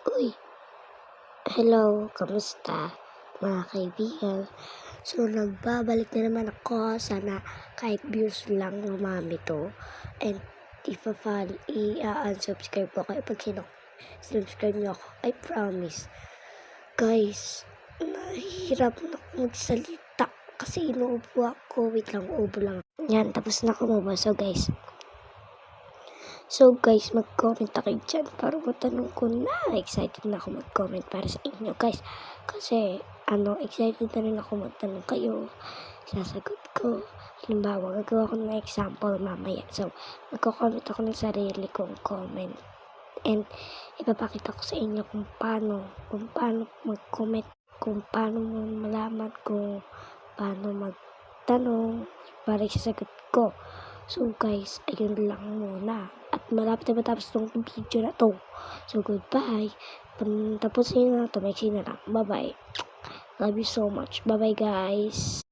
Uy, hello, kamusta mga kaibigan? So, nagbabalik na naman ako. Sana kahit views lang lumami to. And ipa-follow, i-unsubscribe ko kayo pag sino subscribe niyo ako. I promise. Guys, nahihirap na ako magsalita kasi inuubo ako. Wait lang, ubo lang. Yan, tapos na ako umubo. So, guys, So guys, mag-comment kayo dyan para matanong ko na. Excited na ako mag-comment para sa inyo guys. Kasi, ano, excited na rin ako magtanong kayo. Sasagot ko. Halimbawa, gagawa ko ng example mamaya. So, magko-comment ako ng sarili kong comment. And, ipapakita ko sa inyo kung paano, kung paano mag-comment, kung paano mo malaman kung paano magtanong para isasagot ko. So guys, ayun lang muna. Malapit na matapos tong video na to. So goodbye. Tapusin na to. May na lang. Bye bye. Love you so much. Bye bye guys.